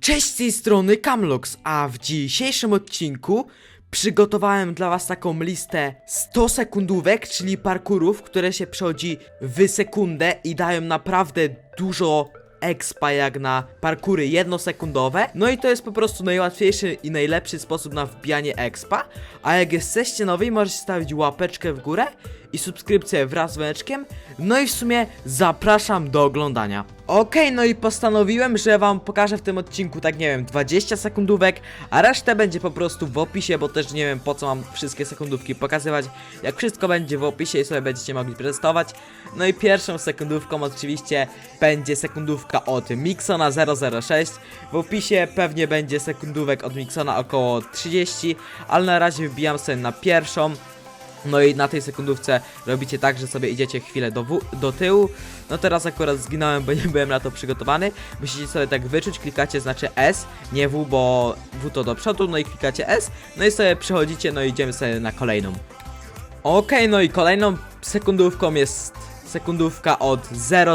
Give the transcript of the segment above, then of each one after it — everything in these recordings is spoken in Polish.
Cześć z tej strony Camlox, a w dzisiejszym odcinku przygotowałem dla was taką listę 100 sekundówek, czyli parkurów, które się przechodzi w sekundę i dają naprawdę dużo expa jak na parkury jednosekundowe. No i to jest po prostu najłatwiejszy i najlepszy sposób na wbijanie expa. A jak jesteście nowi, możecie stawić łapeczkę w górę i subskrypcję wraz z dzwoneczkiem. No i w sumie zapraszam do oglądania. Okej, no i postanowiłem, że wam pokażę w tym odcinku, tak nie wiem, 20 sekundówek, a resztę będzie po prostu w opisie, bo też nie wiem po co mam wszystkie sekundówki pokazywać. Jak wszystko będzie w opisie i sobie będziecie mogli testować. No i pierwszą sekundówką oczywiście będzie sekundówka od Mixona 006. W opisie pewnie będzie sekundówek od Mixona około 30, ale na razie wbijam sobie na pierwszą. No i na tej sekundówce robicie tak, że sobie idziecie chwilę do, do tyłu. No teraz akurat zginąłem, bo nie byłem na to przygotowany. Musicie sobie tak wyczuć, klikacie znaczy S, nie W, bo W to do przodu, no i klikacie S. No i sobie przechodzicie, no i idziemy sobie na kolejną. Okej, no i kolejną sekundówką jest sekundówka od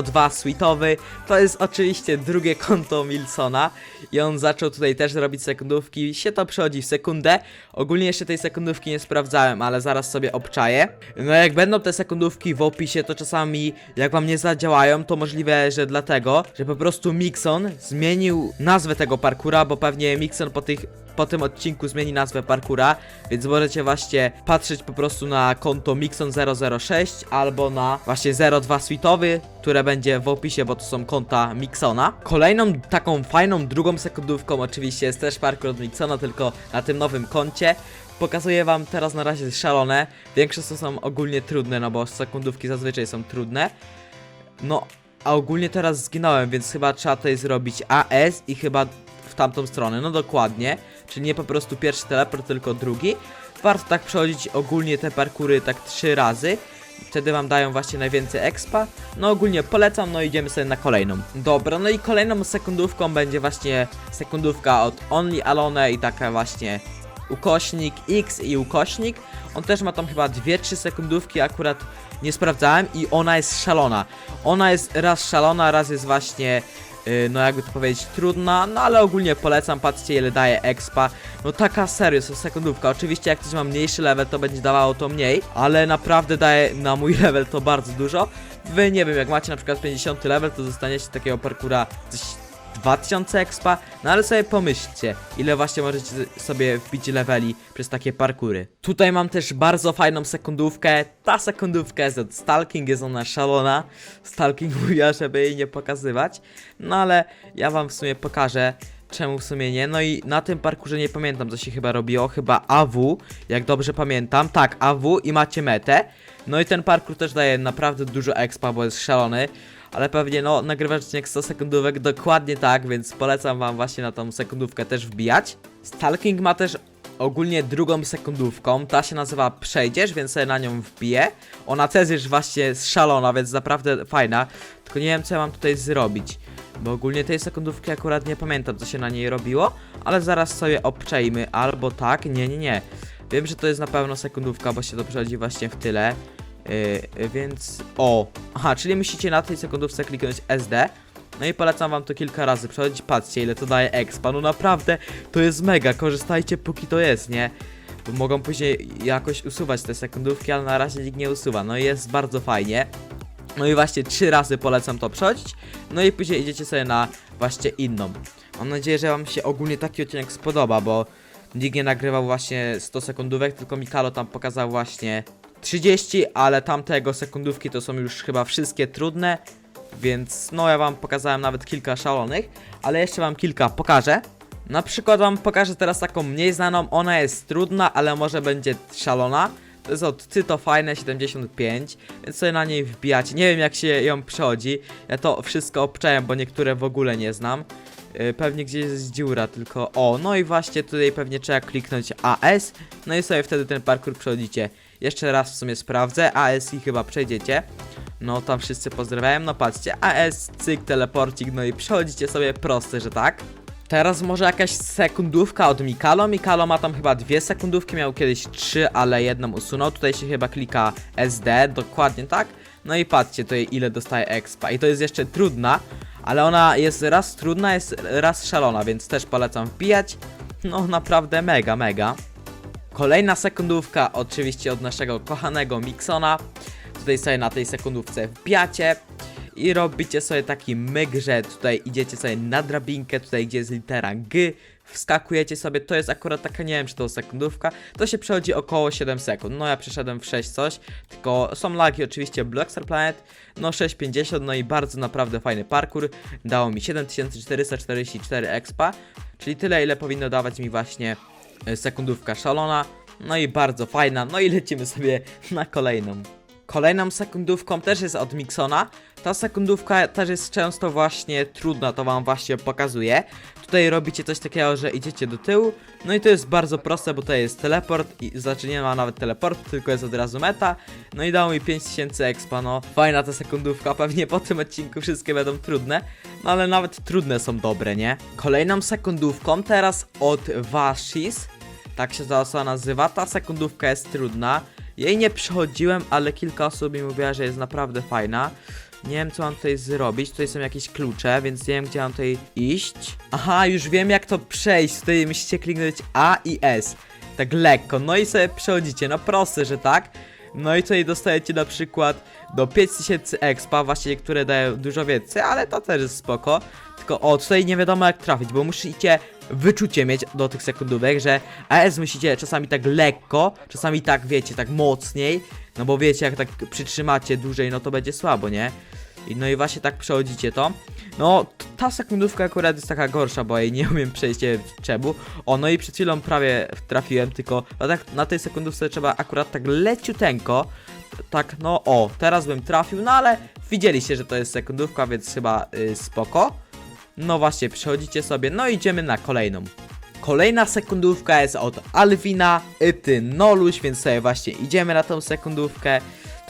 02 Sweetowy. To jest oczywiście drugie konto Milsona i on zaczął tutaj też robić sekundówki. Się to przechodzi w sekundę. Ogólnie jeszcze tej sekundówki nie sprawdzałem, ale zaraz sobie obczaję. No jak będą te sekundówki w opisie, to czasami jak wam nie zadziałają, to możliwe, że dlatego, że po prostu Mixon zmienił nazwę tego parkura, bo pewnie Mixon po tych po tym odcinku zmieni nazwę parkura, więc możecie właśnie patrzeć po prostu na konto Mixon006 albo na właśnie 02 Sweetowy, które będzie w opisie, bo to są konta Mixona. Kolejną taką fajną drugą sekundówką oczywiście jest też parkur od Mixona, tylko na tym nowym koncie. Pokazuję wam teraz na razie szalone. Większość to są ogólnie trudne, no bo sekundówki zazwyczaj są trudne. No, a ogólnie teraz zginąłem, więc chyba trzeba tutaj zrobić AS i chyba w tamtą stronę, no dokładnie. Czyli nie po prostu pierwszy teleport, tylko drugi. Warto tak przechodzić ogólnie te parkury tak trzy razy. Wtedy wam dają właśnie najwięcej expa. No ogólnie polecam, no idziemy sobie na kolejną. Dobra, no i kolejną sekundówką będzie właśnie sekundówka od Only Alone i taka właśnie ukośnik X i ukośnik. On też ma tam chyba 2-3 sekundówki, akurat nie sprawdzałem i ona jest szalona. Ona jest raz szalona, raz jest właśnie, no jakby to powiedzieć, trudna, no ale ogólnie polecam, patrzcie ile daje expa. No taka serio, sekundówka. Oczywiście jak ktoś ma mniejszy level, to będzie dawało to mniej, ale naprawdę daje na mój level to bardzo dużo. Wy nie wiem, jak macie na przykład 50 level, to dostaniecie takiego parkura coś 2000 expa, no ale sobie pomyślcie, ile właśnie możecie sobie wbić leveli przez takie parkury. Tutaj mam też bardzo fajną sekundówkę, ta sekundówka jest od Stalking, jest ona szalona, Stalking mówiła, żeby jej nie pokazywać, no ale ja wam w sumie pokażę, czemu w sumie nie, no i na tym parkurze nie pamiętam co się chyba robiło, chyba AW, jak dobrze pamiętam, tak, AW i macie metę, no i ten parkur też daje naprawdę dużo expa, bo jest szalony, ale pewnie no nagrywasz odcinek 100 sekundówek dokładnie tak, więc polecam wam właśnie na tą sekundówkę też wbijać. Stalking ma też ogólnie drugą sekundówką, ta się nazywa Przejdziesz, więc sobie na nią wbiję. Ona też jest właśnie szalona, więc naprawdę fajna, tylko nie wiem co ja mam tutaj zrobić. Bo ogólnie tej sekundówki akurat nie pamiętam co się na niej robiło, ale zaraz sobie obczajmy, albo tak, nie, nie, nie. Wiem, że to jest na pewno sekundówka, bo się to przechodzi właśnie w tyle. Yy, więc. O! Aha, czyli musicie na tej sekundówce kliknąć SD. No i polecam wam to kilka razy przechodzić. Patrzcie, ile to daje expa. No naprawdę, to jest mega. Korzystajcie póki to jest, nie? Bo mogą później jakoś usuwać te sekundówki, ale na razie nikt nie usuwa. No i jest bardzo fajnie. No i właśnie trzy razy polecam to przechodzić. No i później idziecie sobie na właśnie inną. Mam nadzieję, że wam się ogólnie taki odcinek spodoba, bo nikt nie nagrywał właśnie 100 sekundówek, tylko Mikalo tam pokazał właśnie 30, ale tamtego sekundówki to są już chyba wszystkie trudne, więc no ja wam pokazałem nawet kilka szalonych, ale jeszcze wam kilka pokażę. Na przykład wam pokażę teraz taką mniej znaną, ona jest trudna, ale może będzie szalona. To jest od Tyto Fajne 75, więc sobie na niej wbijacie. Nie wiem jak się ją przechodzi, ja to wszystko obczałem, bo niektóre w ogóle nie znam. Yy, Pewnie gdzieś jest dziura, tylko o, no i właśnie tutaj pewnie trzeba kliknąć AS, no i sobie wtedy ten parkour przechodzicie. Jeszcze raz w sumie sprawdzę, AS i chyba przejdziecie. No tam wszyscy pozdrawiają, no patrzcie, AS, cyk, teleporcik, no i przechodzicie sobie proste, że tak. Teraz może jakaś sekundówka od Mikalo. Mikalo ma tam chyba dwie sekundówki, miał kiedyś trzy, ale jedną usunął. Tutaj się chyba klika SD, dokładnie tak. No i patrzcie, to ile dostaje expa. I to jest jeszcze trudna, Ale ona jest raz trudna, jest raz szalona, więc też polecam wbijać. No naprawdę mega, mega. Kolejna sekundówka, oczywiście od naszego kochanego Mixona. Tutaj sobie na tej sekundówce wbijacie i robicie sobie taki myk, że tutaj idziecie sobie na drabinkę, tutaj gdzie jest litera G, wskakujecie sobie, to jest akurat taka, nie wiem czy to sekundówka, to się przechodzi około 7 sekund, no ja przeszedłem w 6 coś, tylko są lagi oczywiście Blockstar Planet, no 6.50, no i bardzo naprawdę fajny parkour, dało mi 7444 expa, czyli tyle ile powinno dawać mi właśnie sekundówka szalona, no i bardzo fajna, no i lecimy sobie na kolejną. Kolejną sekundówką też jest od Mixona. Ta sekundówka też jest często właśnie trudna, to wam właśnie pokazuję. Tutaj robicie coś takiego, że idziecie do tyłu, no i to jest bardzo proste, bo to jest teleport, i znaczy nie ma nawet teleportu, tylko jest od razu meta. No i dało mi 5000 expa, no fajna ta sekundówka, pewnie po tym odcinku wszystkie będą trudne, no ale nawet trudne są dobre, nie? Kolejną sekundówką teraz od Washis, tak się ta osoba nazywa, ta sekundówka jest trudna. Jej nie przechodziłem, ale kilka osób mi mówiła, że jest naprawdę fajna. Nie wiem co mam tutaj zrobić, tutaj są jakieś klucze, więc nie wiem gdzie mam tutaj iść. Aha, już wiem jak to przejść, tutaj musicie kliknąć A i S. Tak lekko, no i sobie przechodzicie, no proste, że tak. No i tutaj dostajecie na przykład do 5000 expa, właśnie które dają dużo więcej, ale to też jest spoko. Tylko o, tutaj nie wiadomo jak trafić, bo musicie wyczucie mieć do tych sekundówek, że AS musicie czasami tak lekko, czasami tak wiecie, tak mocniej, no bo wiecie jak tak przytrzymacie dłużej, no to będzie słabo, nie? No i właśnie tak przechodzicie to. No, ta sekundówka akurat jest taka gorsza, bo jej nie umiem przejść, czemu. O, no i przed chwilą prawie trafiłem, tylko no tak, na tej sekundówce trzeba akurat tak leciuteńko, tak, no o, teraz bym trafił, no ale widzieliście, że to jest sekundówka, więc chyba y, spoko. No właśnie, przechodzicie sobie, no idziemy na kolejną. Kolejna sekundówka jest od Alwina, ty Noluś, więc sobie właśnie idziemy na tą sekundówkę.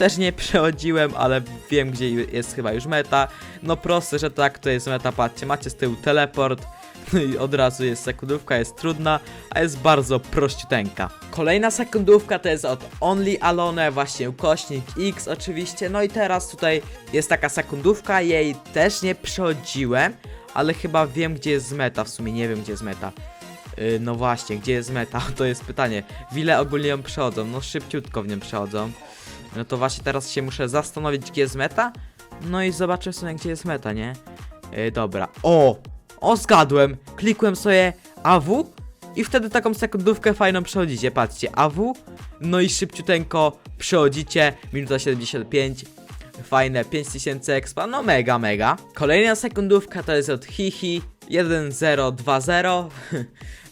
Też nie przechodziłem, ale wiem gdzie jest chyba już meta. No proste, że tak, to jest meta, patrzcie, macie z tyłu teleport. No i od razu jest sekundówka, jest trudna, a jest bardzo prościuteńka. Kolejna sekundówka to jest od Only Alone, właśnie ukośnik X oczywiście. No i teraz tutaj jest taka sekundówka, jej też nie przechodziłem, ale chyba wiem gdzie jest meta, w sumie nie wiem gdzie jest meta. Yy, no właśnie, gdzie jest meta? To jest pytanie. W ile ogólnie ją przechodzą? No szybciutko w nią przechodzą. No to właśnie teraz się muszę zastanowić, gdzie jest meta. No i zobaczę w sumie, gdzie jest meta, nie? Yy, dobra. O! O, zgadłem! Klikłem sobie AW i wtedy taką sekundówkę fajną przechodzicie. Patrzcie, AW, no i szybciuteńko przechodzicie. Minuta 75. Fajne 5000 expa, no mega, mega. Kolejna sekundówka to jest od Hihi 1020.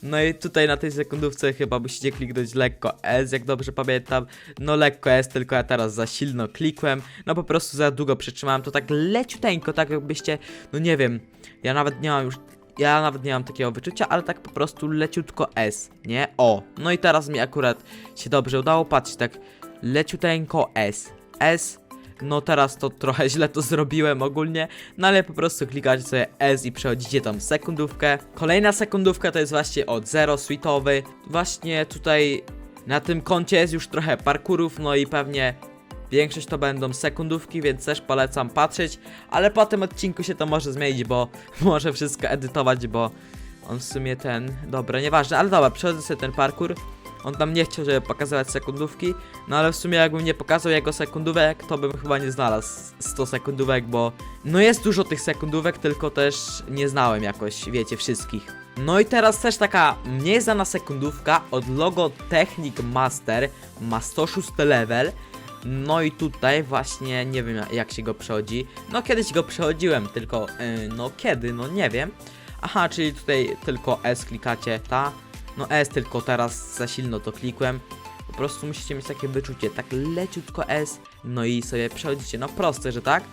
No i tutaj na tej sekundówce chyba musicie kliknąć lekko S, jak dobrze pamiętam. No lekko S, tylko ja teraz za silno klikłem. No po prostu za długo przytrzymałem to tak leciuteńko, tak jakbyście, no nie wiem, ja nawet nie mam już ja nawet nie mam takiego wyczucia, ale tak po prostu leciutko S, nie? O, no i teraz mi akurat się dobrze udało, patrzcie, tak leciuteńko S, S, no teraz to trochę źle to zrobiłem ogólnie, no ale po prostu klikacie sobie S i przechodzicie tam sekundówkę. Kolejna sekundówka to jest właśnie od Zero Sweetowy, właśnie tutaj na tym koncie jest już trochę parkurów, no i pewnie Większość to będą sekundówki, więc też polecam patrzeć, ale po tym odcinku się to może zmienić, bo może wszystko edytować, bo on w sumie ten, dobra, nieważne, ale dobra, przechodzę sobie ten parkour. On tam nie chciał, żeby pokazywać sekundówki, no ale w sumie jakbym nie pokazał jego sekundówek, to bym chyba nie znalazł 100 sekundówek, bo no jest dużo tych sekundówek, tylko też nie znałem jakoś, wiecie, wszystkich. No i teraz też taka mniej znana sekundówka od logo Technic Master, ma 106 level, no i tutaj właśnie nie wiem jak się go przechodzi. No kiedyś go przechodziłem, tylko yy, no kiedy, no nie wiem. Aha, czyli tutaj tylko S klikacie, ta. No S tylko teraz za silno to klikłem. Po prostu musicie mieć takie wyczucie, tak leciutko S, no i sobie przechodzicie, no proste, że tak.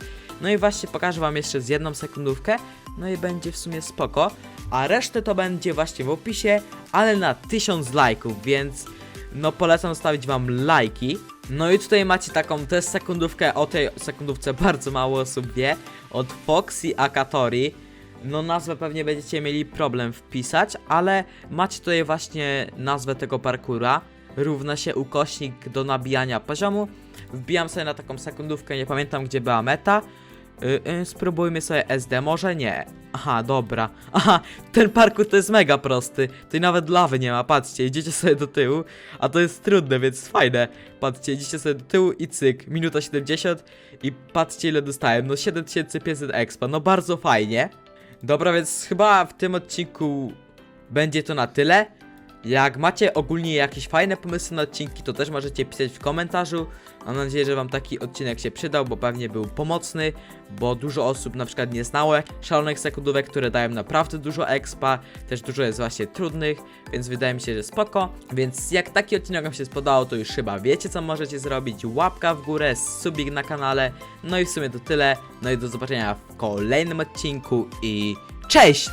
No i właśnie pokażę wam jeszcze z jedną sekundówkę, no i będzie w sumie spoko. A resztę to będzie właśnie w opisie, ale na 1000 lajków, więc no polecam stawić wam lajki. No i tutaj macie taką też sekundówkę, o tej sekundówce bardzo mało osób wie, od Foxy Akatori. No nazwę pewnie będziecie mieli problem wpisać, ale macie tutaj właśnie nazwę tego parkura. Równa się ukośnik do nabijania poziomu. Wbijam sobie na taką sekundówkę, nie pamiętam gdzie była meta. Y, y, spróbujmy sobie SD, może nie. Aha, dobra. Aha, ten parkour to jest mega prosty. Tutaj nawet lawy nie ma, patrzcie, idziecie sobie do tyłu, a to jest trudne, więc fajne. Patrzcie, idziecie sobie do tyłu i cyk, minuta 70 i patrzcie ile dostałem, no 7500 expa, no bardzo fajnie. Dobra, więc chyba w tym odcinku będzie to na tyle. Jak macie ogólnie jakieś fajne pomysły na odcinki, to też możecie pisać w komentarzu. Mam nadzieję, że wam taki odcinek się przydał, bo pewnie był pomocny, bo dużo osób na przykład nie znało szalonych sekundówek, które dają naprawdę dużo expa, też dużo jest właśnie trudnych, więc wydaje mi się, że spoko. Więc jak taki odcinek wam się spodobał, to już chyba wiecie co możecie zrobić. Łapka w górę, subik na kanale, no i w sumie to tyle. No i do zobaczenia w kolejnym odcinku i cześć!